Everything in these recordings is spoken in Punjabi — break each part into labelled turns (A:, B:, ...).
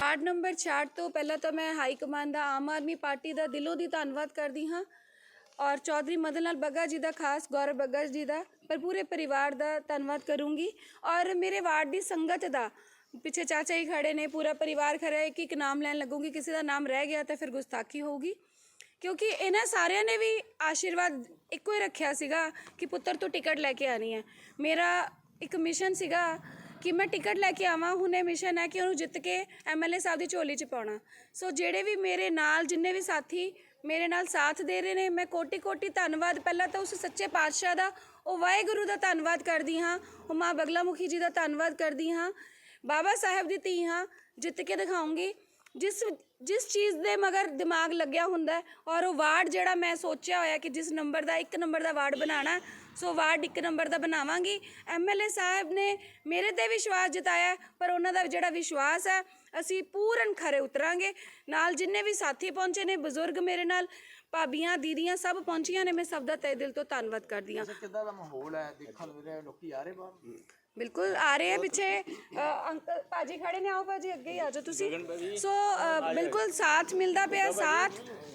A: ਵਾਰਡ ਨੰਬਰ 66 ਤੋਂ ਪਹਿਲਾਂ ਤਾਂ ਮੈਂ ਹਾਈ ਕਮਾਂਡ ਦਾ ਆਮ ਆਦਮੀ ਪਾਰਟੀ ਦਾ ਦਿਲੋਂ ਦੀ ਧੰਨਵਾਦ ਕਰਦੀ ਹਾਂ ਔਰ ਚੌਧਰੀ ਮਦਨ ਲਾਲ ਬੱਗਾ ਜੀ ਦਾ ਖਾਸ ਗੌਰਵ ਬੱਗਾ ਜੀ ਦਾ ਪਰ ਪੂਰੇ ਪਰਿਵਾਰ ਦਾ ਧੰਨਵਾਦ ਕਰੂੰਗੀ ਔਰ ਮੇਰੇ ਵਾਰਡ ਦੀ ਸੰਗਤ ਦਾ ਪਿੱਛੇ ਚਾਚਾ ਹੀ ਖੜੇ ਨੇ ਪੂਰਾ ਪਰਿਵਾਰ ਖੜਾ ਹੈ ਇੱਕ ਇੱਕ ਨਾਮ ਲੈਣ ਲੱਗੂਗੀ ਕਿਸੇ ਦਾ ਨਾਮ ਰਹਿ ਗਿਆ ਤਾਂ ਫਿਰ ਗੁਸਤਾਖੀ ਹੋਊਗੀ ਕਿਉਂਕਿ ਇਹਨਾਂ ਸਾਰਿਆਂ ਨੇ ਵੀ ਆਸ਼ੀਰਵਾਦ ਇੱਕੋ ਹੀ ਰੱਖਿਆ ਸੀਗਾ ਕਿ ਪੁੱਤਰ ਤੂੰ ਟਿਕਟ ਲੈ ਕੇ ਆਣੀ ਹੈ। ਮੇਰਾ ਇੱਕ ਮਿਸ਼ਨ ਸੀਗਾ ਕਿ ਮੈਂ ਟਿਕਟ ਲੈ ਕੇ ਆਵਾਂ। ਹੁਣ ਇਹ ਮਿਸ਼ਨ ਹੈ ਕਿ ਉਹਨੂੰ ਜਿੱਤ ਕੇ ਐਮਐਲਏ ਸਾਹਿਬ ਦੀ ਝੋਲੀ 'ਚ ਪਾਉਣਾ। ਸੋ ਜਿਹੜੇ ਵੀ ਮੇਰੇ ਨਾਲ ਜਿੰਨੇ ਵੀ ਸਾਥੀ ਮੇਰੇ ਨਾਲ ਸਾਥ ਦੇ ਰਹੇ ਨੇ, ਮੈਂ ਕੋਟੀ ਕੋਟੀ ਧੰਨਵਾਦ। ਪਹਿਲਾਂ ਤਾਂ ਉਸ ਸੱਚੇ ਪਾਤਸ਼ਾਹ ਦਾ, ਉਹ ਵਾਹਿਗੁਰੂ ਦਾ ਧੰਨਵਾਦ ਕਰਦੀ ਹਾਂ। ਉਹ ਮਾਂ ਬਗਲਾ ਮੁਖੀ ਜੀ ਦਾ ਧੰਨਵਾਦ ਕਰਦੀ ਹਾਂ। ਬਾਬਾ ਸਾਹਿਬ ਦੀ ਧੀ ਹਾਂ, ਜਿੱਤ ਕੇ ਦਿਖਾਉਂਗੀ। ਜਿਸ ਜਿਸ ਚੀਜ਼ ਦੇ ਮਗਰ ਦਿਮਾਗ ਲੱਗਿਆ ਹੁੰਦਾ ਔਰ ਉਹ ਵਾਰਡ ਜਿਹੜਾ ਮੈਂ ਸੋਚਿਆ ਹੋਇਆ ਕਿ ਜਿਸ ਨੰਬਰ ਦਾ, ਇੱਕ ਨੰਬਰ ਦਾ ਵਾਰਡ ਬਣਾਉਣਾ, ਸੋ ਵਾਰਡ ਇੱਕ ਨੰਬਰ ਦਾ ਬਣਾਵਾਂਗੀ। ਐਮਐਲਏ ਸਾਹਿਬ ਨੇ ਮੇਰੇ ਤੇ ਵਿਸ਼ਵਾਸ ਜਤਾਇਆ, ਪਰ ਉਹਨਾਂ ਦਾ ਜਿਹੜਾ ਵਿਸ਼ਵਾਸ ਹੈ, ਅਸੀਂ ਪੂਰਨ ਖਰੇ ਉਤਰਾਂਗੇ। ਨਾਲ ਜਿੰਨੇ ਵੀ ਸਾਥੀ ਪਹੁੰਚੇ ਨੇ, ਬਜ਼ੁਰਗ ਮੇਰੇ ਨਾਲ, ਭਾਬੀਆਂ, ਦੀਦੀਆਂ, ਸਭ ਪਹੁੰਚੀਆਂ ਨੇ, ਮੈਂ ਸਭ ਦਾ ਤਹਿ ਦਿਲ ਤੋਂ ਧੰਨਵਾਦ ਕਰਦੀ ਹਾਂ।
B: ਕਿੱਦਾਂ ਦਾ ਮਾਹੌਲ ਹੈ? ਦੇਖਣ ਨੂੰ ਲੋਕੀ ਆ ਰਹੇ ਬਾਹਰ?
A: ਬਿਲਕੁਲ ਆ ਰਹੇ ਆ ਪਿੱਛੇ ਅ, ਅੰਕਲ ਭਾਜੀ ਖੜੇ ਨੇ ਆਓ ਭਾਜੀ ਅੱਗੇ ਹੀ ਆ ਜਾਓ ਤੁਸੀਂ। ਸੋ ਅ, ਬਿਲਕੁਲ ਸਾਥ ਮਿਲਦਾ ਪਿਆ ਸਾਥ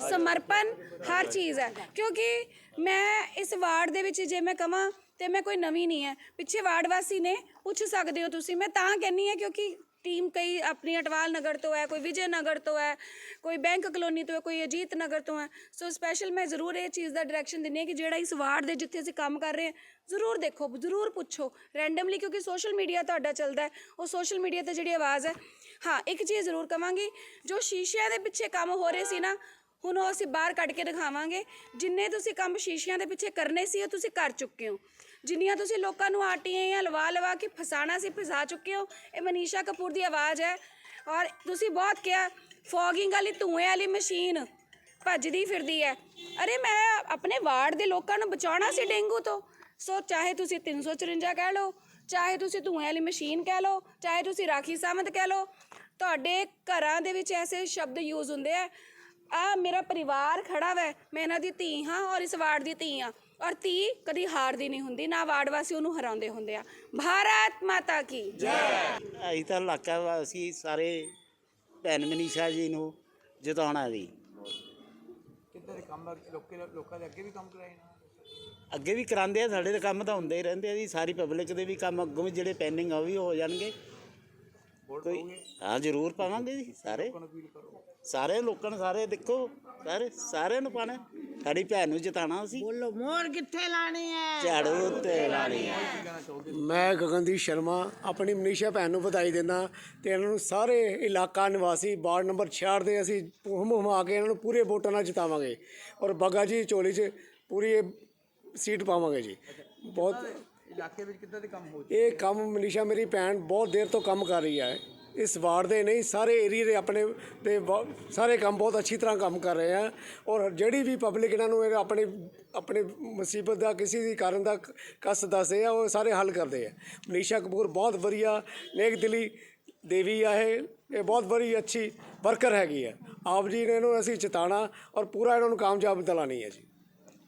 A: ਸਮਰਪਣ ਹਰ ਚੀਜ਼ ਹੈ। ਕਿਉਂਕਿ ਮੈਂ ਇਸ ਵਾਰਡ ਦੇ ਵਿੱਚ ਜੇ ਮੈਂ ਕਹਾਂ ਤੇ ਮੈਂ ਕੋਈ ਨਵੀਂ ਨਹੀਂ ਹੈ। ਪਿੱਛੇ ਵਾਰਡ ਵਾਸੀ ਨੇ ਪੁੱਛ ਸਕਦੇ ਹੋ ਤੁਸੀਂ। ਮੈਂ ਤਾਂ ਕਹਿੰਨੀ ਹੈ ਕਿਉਂਕਿ ਟੀਮ ਕਈ ਆਪਣੀ ਅਟਵਾਲ ਨਗਰ ਤੋਂ ਹੈ, ਕੋਈ ਵਿਜੇ ਨਗਰ ਤੋਂ ਹੈ, ਕੋਈ ਬੈਂਕ ਕਲੋਨੀ ਤੋਂ ਹੈ, ਕੋਈ ਅਜੀਤ ਨਗਰ ਤੋਂ ਹੈ। ਸੋ ਸਪੈਸ਼ਲ ਮੈਂ ਜ਼ਰੂਰ ਇਹ ਚੀਜ਼ ਦਾ ਡਾਇਰੈਕਸ਼ਨ ਦਿੰਨੀ ਹੈ ਕਿ ਜਿਹੜਾ ਇਸ ਵਾਰਡ ਦੇ ਜਿੱਥੇ ਅਸੀਂ ਕੰਮ ਕਰ ਰਹੇ ਹਾਂ, ਜ਼ਰੂਰ ਦੇਖੋ, ਜ਼ਰੂਰ ਪੁੱਛੋ। ਰੈਂਡਮਲੀ ਕਿਉਂਕਿ ਸੋਸ਼ਲ ਮੀਡੀਆ ਤੁਹਾਡਾ ਚੱਲਦਾ ਹੈ, ਉਹ ਸੋਸ਼ਲ ਮੀਡੀਆ ਤੇ ਜਿਹੜੀ ਆਵਾਜ਼ ਹੈ, ਹਾਂ, ਇੱਕ ਚੀਜ਼ ਜ਼ਰੂਰ ਕਵਾਂਗੀ, ਜੋ ਸ਼ੀਸ਼ਿਆਂ ਦੇ ਪਿੱਛੇ ਕੰਮ ਹੋ ਰਹੇ ਸੀ ਨਾ, ਹੁਣ ਉਹ ਅਸੀਂ ਬਾਹਰ ਕੱਢ ਕੇ ਦਿਖਾਵਾਂਗੇ। ਜਿੰਨੇ ਤੁਸੀਂ ਕੰਮ ਸ਼ੀਸ਼ਿਆਂ ਦੇ ਪਿੱਛੇ ਕਰਨੇ ਸੀ, ਉਹ ਤੁਸੀਂ ਕਰ ਚੁੱਕੇ ਹੋ। ਜਿੰਨੀਆਂ ਤੁਸੀਂ ਲੋਕਾਂ ਨੂੰ ਆਟੀਆਂ ਜਾਂ ਲਵਾ ਲਵਾ ਕੇ ਫਸਾਣਾ ਸੀ, ਫਸਾ ਚੁੱਕੇ ਹੋ, ਇਹ ਮਨੀਸ਼ਾ ਕਪੂਰ ਦੀ ਆਵਾਜ਼ ਹੈ। ਔਰ ਤੁਸੀਂ ਬਹੁਤ ਕਿਹਾ, ਫੋਗਿੰਗ ਵਾਲੀ ਧੂਏ ਵਾਲੀ ਮਸ਼ੀਨ ਭੱਜਦੀ ਫਿਰਦੀ ਹੈ। ਅਰੇ ਮੈਂ ਆਪਣੇ ਵਾਰਡ ਦੇ ਲੋਕਾਂ ਨੂੰ ਬਚਾਉਣਾ ਸੀ ਡੇਂਗੂ ਤੋਂ। ਸੋ ਚਾਹੇ ਤੁਸੀਂ 354 ਕਹਿ ਲਓ, ਚਾਹੇ ਤੁਸੀਂ ਧੂਏ ਵਾਲੀ ਮਸ਼ੀਨ ਕਹਿ ਲਓ, ਚਾਹੇ ਤੁਸੀਂ ਰਾਖੀ ਸਾਵੰਤ ਕਹਿ ਲਓ, ਤੁਹਾਡੇ ਘਰਾਂ ਦੇ ਵਿੱਚ ਐਸੇ ਸ਼ਬਦ ਯੂਜ਼ ਹੁੰਦੇ ਆ ਆ ਮੇਰਾ ਪਰਿਵਾਰ ਖੜਾ ਵੈ, ਮੈਂ ਇਹਨਾਂ ਦੀ ਧੀ ਹਾਂ ਔਰ ਇਸ ਵਾਰਡ ਦੀ ਧੀ ਹਾਂ। ਔਰ ਧੀ ਕਦੀ ਹਾਰਦੀ ਨਹੀਂ ਹੁੰਦੀ ਨਾ ਵਾਰਡ ਵਾਸੀ ਉਹਨੂੰ ਹਰਾਉਂਦੇ ਹੁੰਦੇ ਆ। ਭਾਰਤ ਮਾਤਾ ਕੀ?
C: ਅਸੀਂ ਤਾਂ ਇਲਾਕਾ ਵਾਸੀ ਸਾਰੇ ਭੈਣ ਮਨੀਸ਼ਾ ਜੀ ਨੂੰ ਜਿਤਾਉਣਾ ਜੀ।
B: ਕਿੱਦਾਂ ਦੇ ਕੰਮ ਆ? ਲੋਕੀ ਲੋਕਾਂ ਦੇ ਅੱਗੇ ਵੀ ਕੰਮ ਕਰਾਏ ਨੇ?
C: ਅੱਗੇ ਵੀ ਕਰਾਉਂਦੇ ਆ ਸਾਡੇ ਤਾਂ ਕੰਮ ਤਾਂ ਹੁੰਦੇ ਹੀ ਰਹਿੰਦੇ ਆ ਜੀ। ਸਾਰੀ ਪਬਲਿਕ ਦੇ ਵੀ ਕੰਮ ਅੱਗੋਂ ਵੀ ਜਿਹੜੇ ਪੈਂਡਿੰਗ ਆ ਉਹ ਵੀ ਹੋ ਜਾਣਗੇ।
B: ਵੋਟ
C: ਕੋਈ
B: ਪਾਓਗੇ?
C: ਹਾਂ ਜ਼ਰੂਰ ਪਾਵਾਂਗੇ ਜੀ ਸਾਰੇ।
B: ਲੋਕਾਂ ਨੂੰ ਕਰੋ।
C: ਸਾਰੇ ਲੋਕਾਂ ਨੂੰ ਸਾਰੇ ਦੇਖੋ ਸਾਰੇ ਸਾਰਿਆਂ ਨੂੰ ਪਾਣਾ। ਸਾਡੀ ਭੈਣ ਨੂੰ ਜਿਤਾਣਾ ਅਸੀਂ।
D: ਬੋਲੋ ਮੋਰ ਕਿੱਥੇ ਲਾਣੀ ਹੈ?
C: ਝਾੜੂ ਤੇ ਲਾਣੀ
B: ਚਾਹੋਗੇ
E: ਮੈਂ ਗਗਨਦੀਪ ਸ਼ਰਮਾ ਆਪਣੀ ਮਨੀਸ਼ਾ ਭੈਣ ਨੂੰ ਵਧਾਈ ਦਿੰਦਾ ਤੇ ਇਹਨਾਂ ਨੂੰ ਸਾਰੇ ਇਲਾਕਾ ਨਿਵਾਸੀ ਵਾਰਡ ਨੰਬਰ 66 ਦੇ ਅਸੀਂ ਹੁਮ ਹੁਮਾ ਕੇ ਇਹਨਾਂ ਨੂੰ ਪੂਰੇ ਵੋਟਾਂ ਨਾਲ ਜਿਤਾਵਾਂਗੇ ਔਰ ਬੱਗਾ ਜੀ ਝੋਲੀ 'ਚ ਪੂਰੀ ਇਹ ਸੀਟ ਪਾਵਾਂਗੇ ਜੀ। ਬਹੁਤ
B: ਇਲਾਕੇ ਵਿੱਚ ਕਿੱਦਾਂ ਦੇ ਕੰਮ ਹੋ
E: ਇਹ ਕੰਮ ਮਨੀਸ਼ਾ ਮੇਰੀ ਭੈਣ ਬਹੁਤ ਦੇਰ ਤੋਂ ਕੰਮ ਕਰ ਰਹੀ ਹੈ। ਇਸ ਵਾਰਡ ਦੇ ਨਹੀਂ, ਸਾਰੇ ਏਰੀਏ ਦੇ ਆਪਣੇ ਦੇ ਬ- ਸਾਰੇ ਕੰਮ ਬਹੁਤ ਅੱਛੀ ਤਰ੍ਹਾਂ ਕੰਮ ਕਰ ਰਹੇ ਆ। ਔਰ ਜਿਹੜੀ ਵੀ ਪਬਲਿਕ ਇਹਨਾਂ ਨੂੰ ਇਹ ਆਪਣੇ ਆਪਣੇ ਮੁਸੀਬਤ ਦਾ, ਕਿਸੇ ਵੀ ਕਾਰਨ ਦਾ ਕਸ ਦੱਸਦੇ ਆ, ਉਹ ਸਾਰੇ ਹੱਲ ਕਰਦੇ ਆ। ਮਨੀਸ਼ਾ ਕਪੂਰ ਬਹੁਤ ਵਧੀਆ, ਨੇਕ ਦਿਲੀ ਦੇਵੀ ਆ ਇਹ। ਇਹ ਬਹੁਤ ਬੜੀ ਅੱਛੀ ਵਰਕਰ ਹੈਗੀ ਹੈ ਆਪ ਜੀ ਨੇ ਇਹਨੂੰ ਅਸੀਂ ਜਿਤਾਣਾ ਔਰ ਪੂਰਾ ਇਹਨਾਂ ਨੂੰ ਕਾਮਯਾਬ ਦਿਲਾਣੀ ਹੈ ਜੀ।